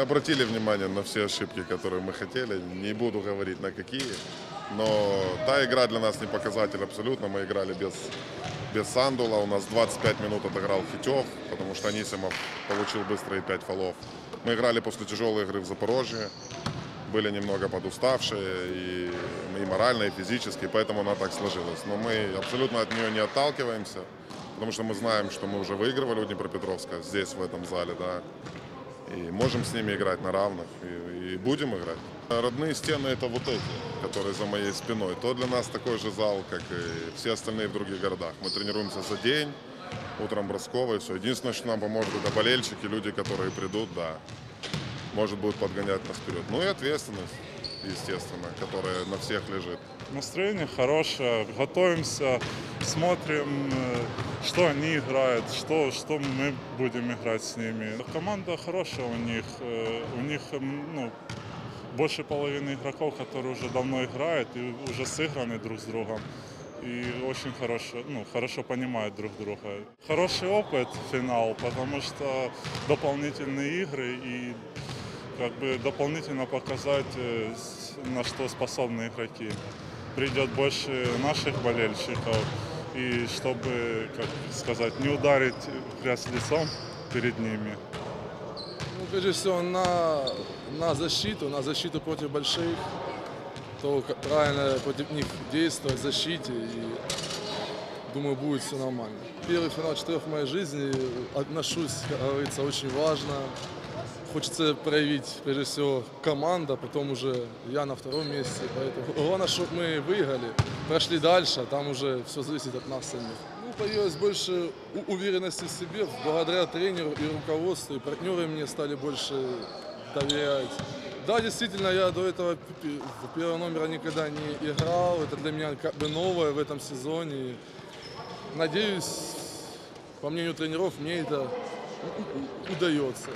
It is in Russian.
Обратили внимание на все ошибки, которые мы хотели. Не буду говорить на какие. Но та игра для нас не показатель абсолютно. Мы играли без, без Сандула. У нас 25 минут отыграл Хитев, потому что Анисимов получил быстрые 5 фолов. Мы играли после тяжелой игры в Запорожье. Были немного подуставшие и, и морально, и физически, поэтому она так сложилась. Но мы абсолютно от нее не отталкиваемся, потому что мы знаем, что мы уже выигрывали у Днепропетровска здесь, в этом зале, да. И можем с ними играть на равных, и, и будем играть. Родные стены это вот эти, которые за моей спиной. То для нас такой же зал, как и все остальные в других городах. Мы тренируемся за день, утром Бросково и все. Единственное, что нам поможет, это болельщики, люди, которые придут, да, может будет подгонять нас вперед. Ну и ответственность, естественно, которая на всех лежит. Настроение хорошее, готовимся, смотрим, э, что они играют, что, что мы будем играть с ними. Команда хорошая у них, э, у них ну, больше половины игроков, которые уже давно играют и уже сыграны друг с другом. И очень хорошо, ну, хорошо понимают друг друга. Хороший опыт финал, потому что дополнительные игры и как бы дополнительно показать, э, на что способны игроки. Придет больше наших болельщиков, и чтобы, как сказать, не ударить в грязь лицом перед ними. Ну, прежде всего, на, на защиту, на защиту против больших, то правильно против них действовать в защите, и думаю, будет все нормально. Первый финал четырех в моей жизни, отношусь, как говорится, очень важно. Хочется проявить, прежде всего, команда, потом уже я на втором месте. Поэтому главное, чтобы мы выиграли, прошли дальше, а там уже все зависит от нас самих. Ну, появилось больше уверенности в себе благодаря тренеру и руководству, и партнеры мне стали больше доверять. Да, действительно, я до этого первого номера никогда не играл. Это для меня как бы новое в этом сезоне. Надеюсь, по мнению тренеров, мне это у- у- удается.